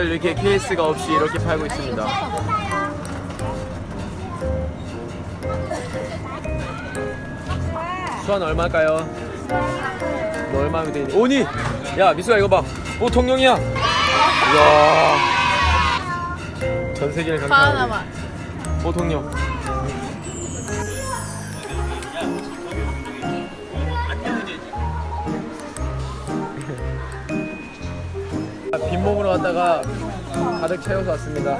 케이크를 이렇게 케이스가 없이 이렇게 팔고 있습니다. 수완 얼마일까요? 너 얼마면 되니? 오니! 야 미수야 이거 봐. 보통령이야. 이야. 전 세계를 강타하는 바나나 보통령. 빈몸으로 왔다가 가득 채워서 왔습니다.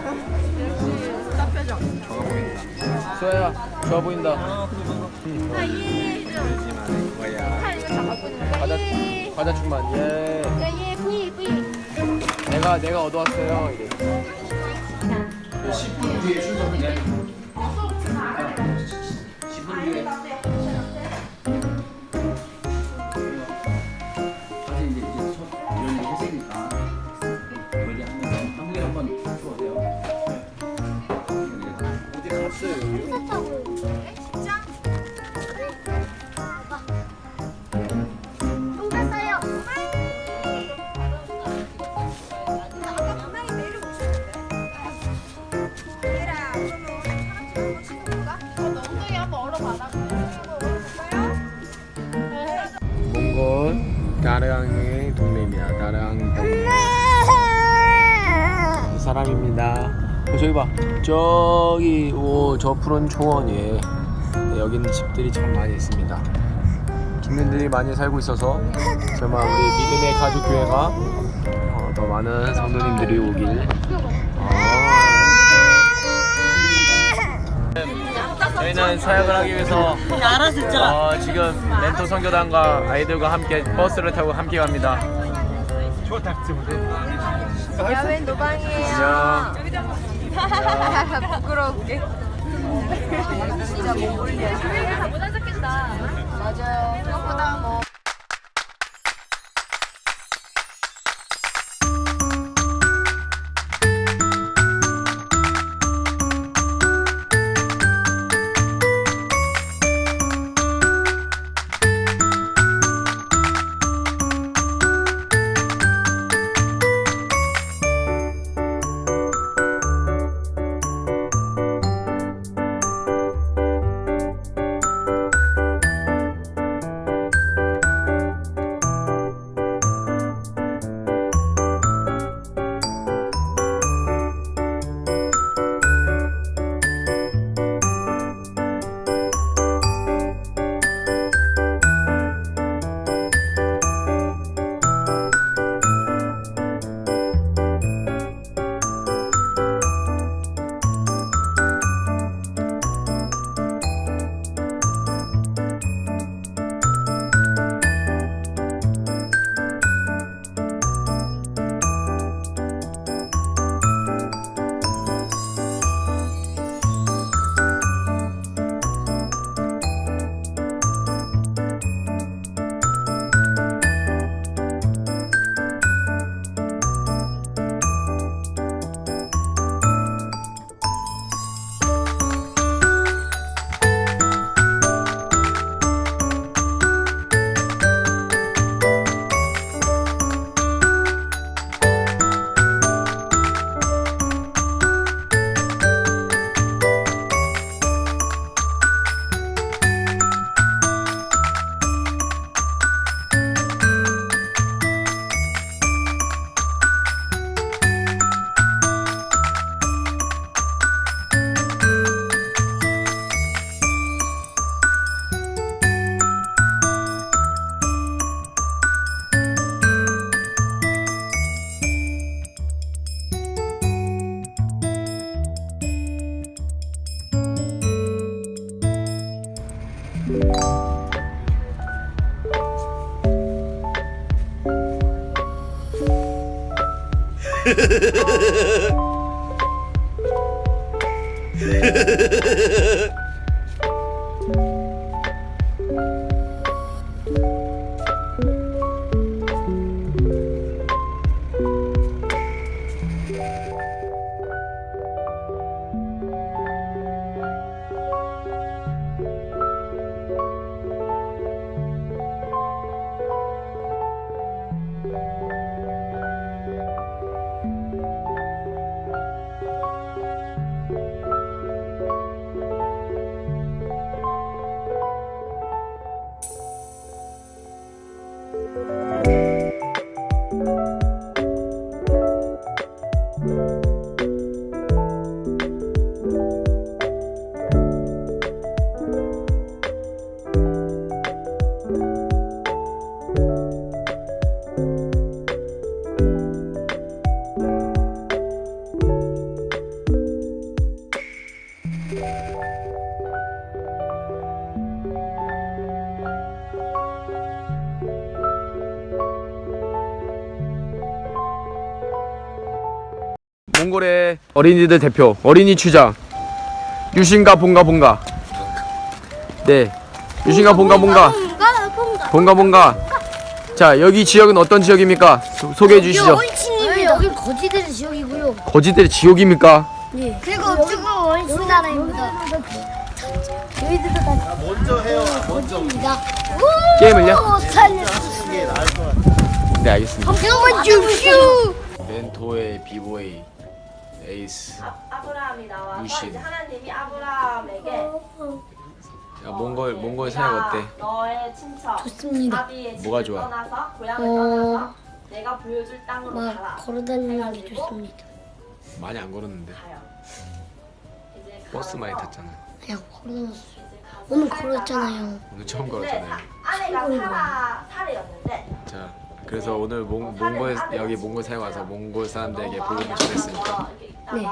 수아야, 좋아 보인다. 과자, 과자 충만. 예. 내가 내가 얻어왔어요. 이래. 사실 다르앙의 동네입니다. 다르앙 동네. 이 사람입니다. 어, 저기 봐. 저기 오, 저 푸른 초원에 네, 여기 있는 집들이 참 많이 있습니다. 김민들이 많이 살고 있어서 정말 우리 믿음의 가족 교회가 어, 더 많은 성도님들이 오길. 저희는 사역을 하기 위해서 어, 지금 렌토 선교단과 아이들과 함께 버스를 타고 함께 갑니다. 야외 노방이에요. 부끄러울게. 진짜 못 올려. 다못 앉았겠다. 맞아요. 생각보다 뭐 Oh. Yeah. 어린이들 대표 어린이 추장 유신가 본가 본가. 네. 유신가 본가 본가. 본가 본가. 자 여기 지역은 어떤 지역입니까? 소, 소개해 주시죠. 네, 여기 거지들의 지역이고요. 거지들의 지옥입니까? 그리고 지금 원신 나라입니다. 저희들도 다 먼저 해요. 먼저입니다. 게임을요? 살려. 네 알겠습니다. 잠깐만. 멘토의 비보이 에이스 아브라함이 나와서 유신. 이제 하나님이 아브라함에게 야 몽골 몽골 사역 어때? 너의 친척 좋습니다. 아비의 집을 뭐가 좋아? 떠나서 고향을 어, 떠나서 내가 보여줄 땅으로 가라. 막 걸어다니는 게 좋습니다. 많이 안 걸었는데 가요. 이제 버스 많이 탔잖아 그냥 걸어다녔어요. 이제 가서 오늘 살다가 걸었잖아요. 오늘 처음 근데 걸었잖아요 사- 아내가 사라 사례였는데 자 그래서 오늘 몽, 몽골 여기 몽골 사역 와서 몽골 사람들에게 복음을 전했으니까 네.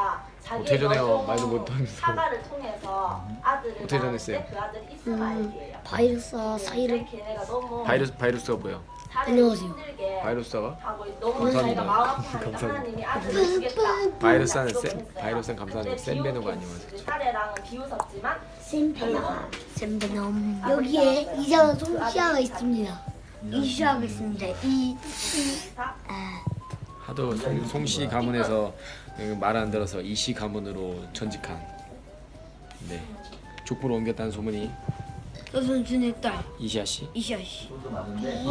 어떻게 전해요? 말도 못하면서. 사과를 통해서 아들을 어떻게 전했어요? 낳았는데 그 아들이 이스마엘이에요. 바이러스와 사이를 걔네가 너무 바이러스 바이러스가 뭐야? 살이 안녕하세요. 힘들게 바이러스가 하고 너무 감사합니다. 마음 감사합니다. 하나님이 아들을 주겠다. 바이러스는 센 약속했어요. 바이러스는 센 베노가 비웃긴 아니면 이제 사례랑은 비웃었지만 샘베나 샘베넘 여기에 이상한 송시아가 있습니다. 이시아가 있습니다. 이 사- 하도 송, 송씨 가문에서 말 안 들어서 이 씨 가문으로 전직한 네 족보로 옮겼다는 소문이 서순순의 딸 이시아 씨. 이시아 씨,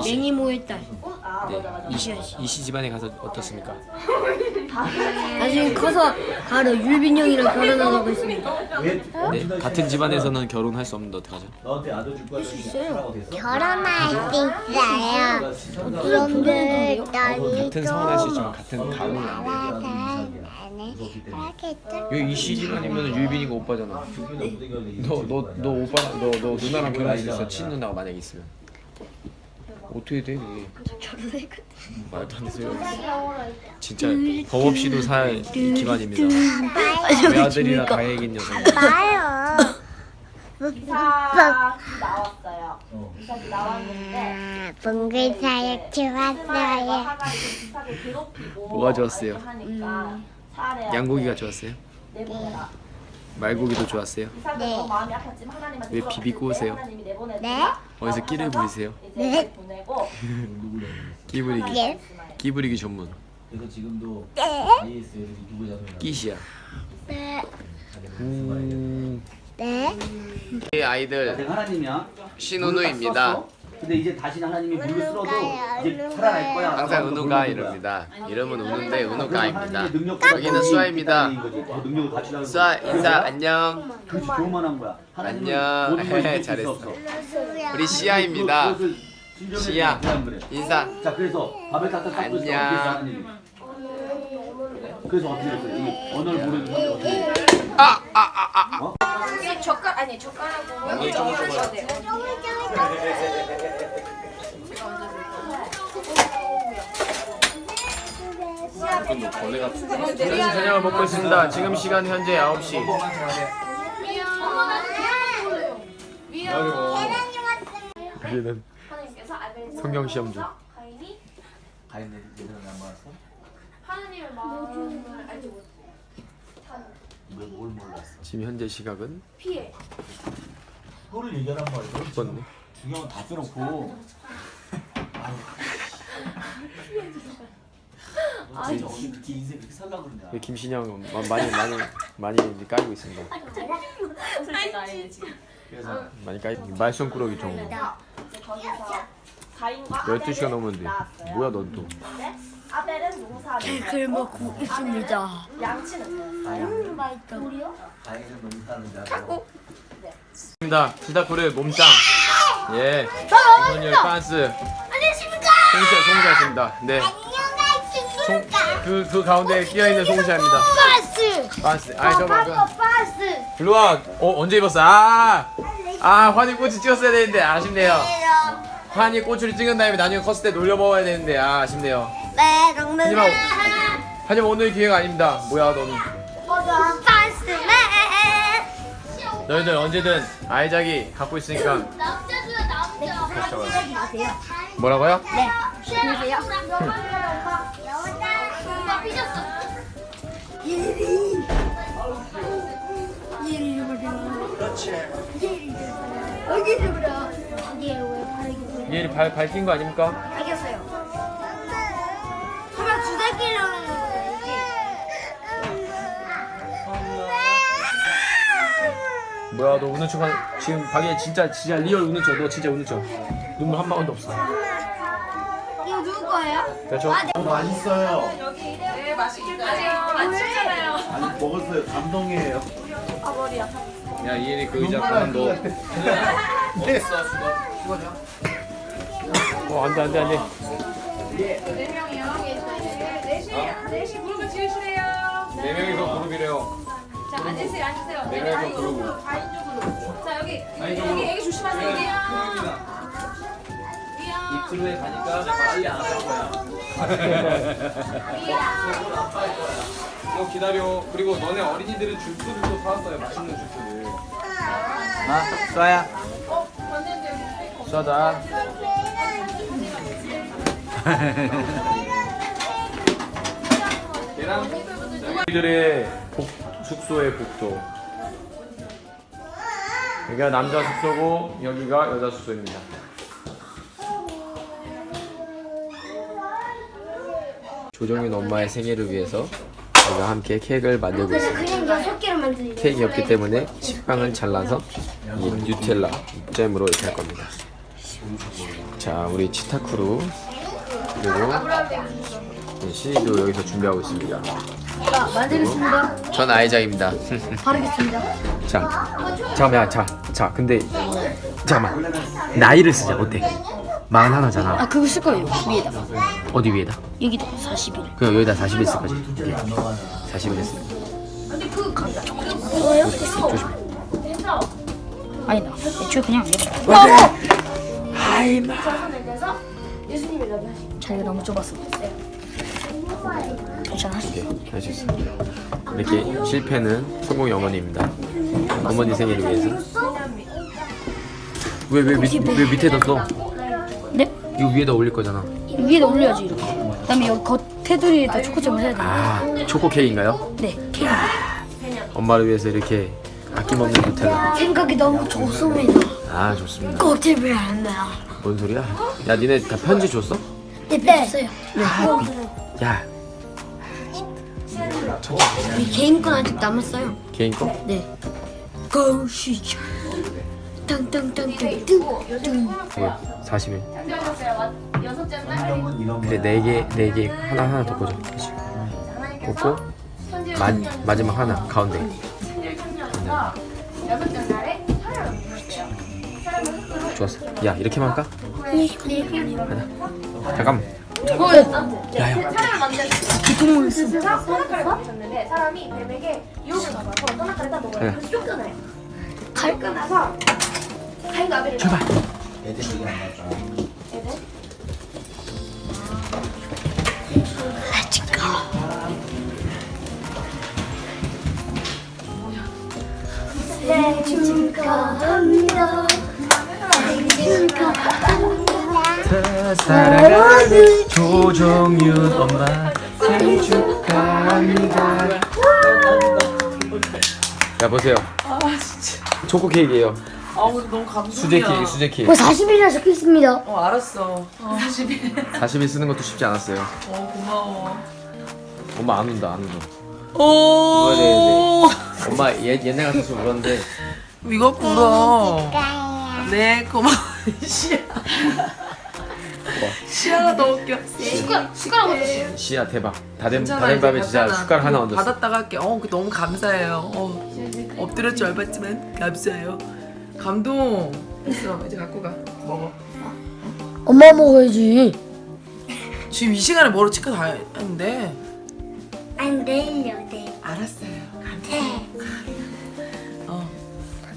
매니모의 딸아 네. 이시 이시 집안에 가서 어떻습니까? 나중에 커서 가로 율빈 형이랑 결혼하고 있습니다. 네 같은 집안에서는 결혼할 수 없는데 어떡하죠? 너한테 아들 줄 거야. 있어요. 결혼할 수 있어요. 그런데 딸이 같은 성은 할수 있지만 같은 가문은 안 돼. 나는 그렇겠죠. 여기 이씨 집안이면 율빈이가 오빠잖아. 너 너 너 오빠 너 너 누나랑 결혼할 수 있어 친 누나가 만약에 있으면 어떻게 돼 그게 말도 안 되세요 진짜 법 없이도 살 기반입니다 외아들이나 가해긴 녀석 봐요. 이삭이 나왔어요. 이삭이 나왔는데 몽골 사역 좋았어요. 그 괴롭히고 뭐가 좋았어요? 이렇게 하니까 사례한테 양고기가 좋았어요? 내보내라. 말고기도 좋았어요? 네. 왜 비비고 때 오세요? 네? 어디서 끼를 부리세요? 네. 끼 부리기 예. 끼 부리기 전문 그래서 지금도 네. 끼시야 네. 음... 네. 이 아이들 하나님이야. 신은우입니다. 근데 이제 다시 하나님이 물을 쓸어도 이제. 살아날 거야. 항상 은우가. 이럽니다 이름은 은우인데 은우가 아닙니다 하나님의 능력보다 여기는 더 수아입니다 능력을 갖추라는 수아. 인사 안녕 그렇지 좋을만 한 거야. 하나님은 안녕. 모든 걸 이길 수 잘했어. 우리 시아입니다 그것을 진정해 시아. 그냥 그래. 인사 자 그래서 밥을 딱 닦고 있어. 안녕. 하나님이. 그래서 어떻게 됐어? 이 언어를 모르는 사람이 어떻게 돼? 이게 젓갈 아니 젓가락으로 좀 하셔야 돼요. 프렌치 저녁을 먹고 있습니다 지금 시간 현재 9시 우리는 하나님께서 아벨 성경 시험 중. 가인이 가인의 얘들은 안 받았어? 하나님의 마음을 알지 못해. 몰랐어? 지금 현재 시각은 피해. 그거를 얘기하란 말이야. 죽었네 중요한 건다 써놓고. 아, 진짜 어디 그렇게 인생 그렇게 살라 그러냐? 왜 김신영 마- 많이 많이 많이 깔고 있습니다 솔직히 아니네 지금. 그래서 많이 깔고 말썽꾸러기 정 이제 거기서 가인과 12시가 아벨이 넘었는데. 뭐야 넌또 근데 아벨은 농사를 케이크를 먹고 있습니다. 양치는 됐어요. 가인은 너무 사는데 하고. 입니다 지다코르 몸짱 예. 이선열 빤스. 안녕하십니까. 송시아 송시아입니다. 네. 안녕하십니까. 그, 그 가운데 끼어 있는 송시아입니다. 버스. 빤스. 아이 저봐 그 버스. 일로 와. 어, 언제 입었어? 아, 아 환희 꼬치 찍었어야 되는데 아쉽네요. 환희 꼬치를 찍은 다음에 나중에 컸을 때 놀려 먹어야 되는데 아 아쉽네요 하지만 하지만 오늘 기회가 아닙니다 뭐야 너는 버스맨. 너희들 언제든 아이작이 갖고 있으니까 남자들은 남자. 뭐라고요? 여기 좀 그래. 이게 왜 바르게 얘를 발, 밝힌 거 아닙니까? 뭐야 너 우는 척한 지금 방에 진짜 진짜 리얼 우는 척너 진짜 우는 척 눈물 한 방울도 없어 이거 누구 거예요? 그렇죠? 맛있어요. 네 맛있게 드세요. 맛있잖아요. 아니 먹었어요. 감동이에요. 아 머리야. 야 이현이 그 의자 그만둬 어딨어 수건 어 안돼 안돼 안돼 네 명이요. 넷이 넷이 그룹을 지으시래요. 네 명이서 그룹이래요 자 앉으세요, 앉으세요. 네 명이서 그룹 자 여기 아이쪽으로. 여기 애기 조심하세요. 여기. 입술에 가니까 빨리 안 아플 거야. 너 기다려. 그리고 너네 어린이들은 주스들도 사왔어요 맛있는 주스들 아, 쏴야. 쏴다. 얘랑 저희들의 복, 숙소의 복도 여기가 남자 숙소고 여기가 여자 숙소입니다 조정윤 엄마의 생일을 위해서 저희가 함께 케이크를 만들고 그래서 있습니다 그냥 여섯 케이크였기 때문에 식빵을 잘라서 이 뉴텔라 잼으로 이렇게 할 겁니다. 자, 우리 치타쿠루 그리고 신이도 여기서 준비하고 있습니다. 자, 만들겠습니다. 전 아이작입니다. 바르겠습니다. 자, 잠깐만, 자, 자, 근데 잠깐만 나이를 쓰자 어때? 마흔 하나잖아. 아, 그거 쓸 거예요. 위에다. 어디 위에다? 여기다 40일. 그 여기다 40일 쓸 거지. 40일 했어. 조심. 아니다. 애초에 그냥 여기다. 자기가 너무 좁았어. 괜찮아. 오케이, 할 수 있어. 이렇게 실패는 성공의 어머니입니다. 어머니 생일을 위해서. 왜왜왜 밑에다 써? 네? 이거 위에다 올릴 거잖아. 위에다 올려야지 이렇게. 그다음에 여기 겉 테두리에다 초코잼을 해야 돼. 아, 초코 케이크인가요? 네, 케이크. 엄마를 위해서 이렇게 아낌없는 누텔라. 생각이 너무 좋습니다. 아, 좋습니다. 껍질이 안 나요. 뭔 소리야? 야, 니네 다 편지 줬어? 네, 뺐어요. 야, 우리 개인 건 아직 남았어요. 개인 거? 네. 고시죠. 땅땅땅땅 뭐야? 40일. 여섯 장 날. 그래, 네 개, 네 개, 하나 하나 더 꽂아. 그치? 꽂고 마, 마지막 하나 가운데. 좋았어. 야, 이렇게만 할까? 잠깐. 어, 야야. 사람을 만드는 기통을 쓰. 그래서 떠나카를 붙였는데 사람이 뱀에게 유혹을 받아서 떠나카를 딱 먹어요. 그래서 쭉 끊어요. 칼 끊어서 가위바위보를 출발. 애들 얘기 안 나왔다. 애들 생일 축하합니다. 축하합니다. 사랑하는 조정윤 엄마 생일 축하합니다. 야 보세요. 초코 케이크예요. 아우 너무 감동이야. 수제 케이크, 수제 케이크. 뭐 40일이나 적혀 있습니다. 어 알았어. 어, 40일 쓰는 것도 쉽지 않았어요. 어 고마워. 엄마 안 운다, 안 운다. 오. 엄마 옛 옛날 같았으면 울었는데 이거 꿇어. 네 고마워. 시야가 더 웃겨. 숟가락 숟가락 어디? 시야 대박. 다된 다된 밤에 진짜. 숟가락 하나 얹었어. 받았다가 할게. 어, 그 너무 감사해요. 어, 엎드릴 줄 알았지만 감사해요. 감동. 됐어. 이제 갖고 가. 먹어. 엄마 먹어야지. 지금 이 시간에 뭐로 치과 다 했는데. 안 들려, 네. 알았어요. 감사해요. 어.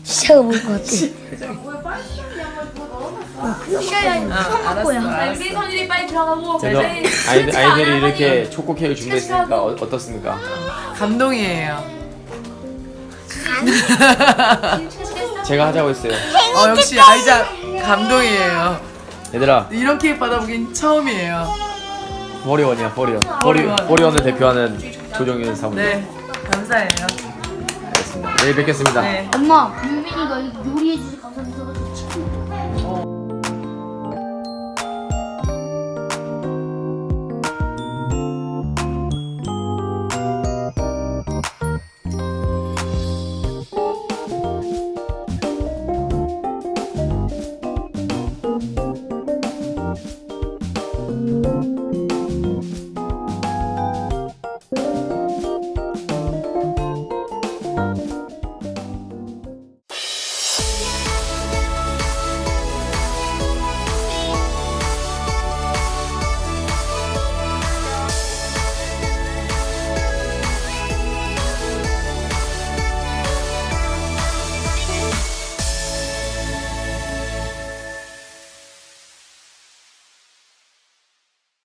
시작을 볼것 같아. 아, 알았어. 알았어. 우리 선일이 빨리 들어가고 그래서 아이들, 아이들이 이렇게 초코 케이크 준비했으니까 어, 어떻습니까? 감동이에요. 제가 하자고 했어요. 어 역시 아이자 감동이에요. 얘들아, 이런 케이크 받아보긴 처음이에요. 포리원이야, 포리원. 포리 포리원. 포리원을 대표하는 조정윤 사모님. 네. 감사해요. 내일 뵙겠습니다. 네. 엄마, 유민이가 요리해주셔서 감사합니다.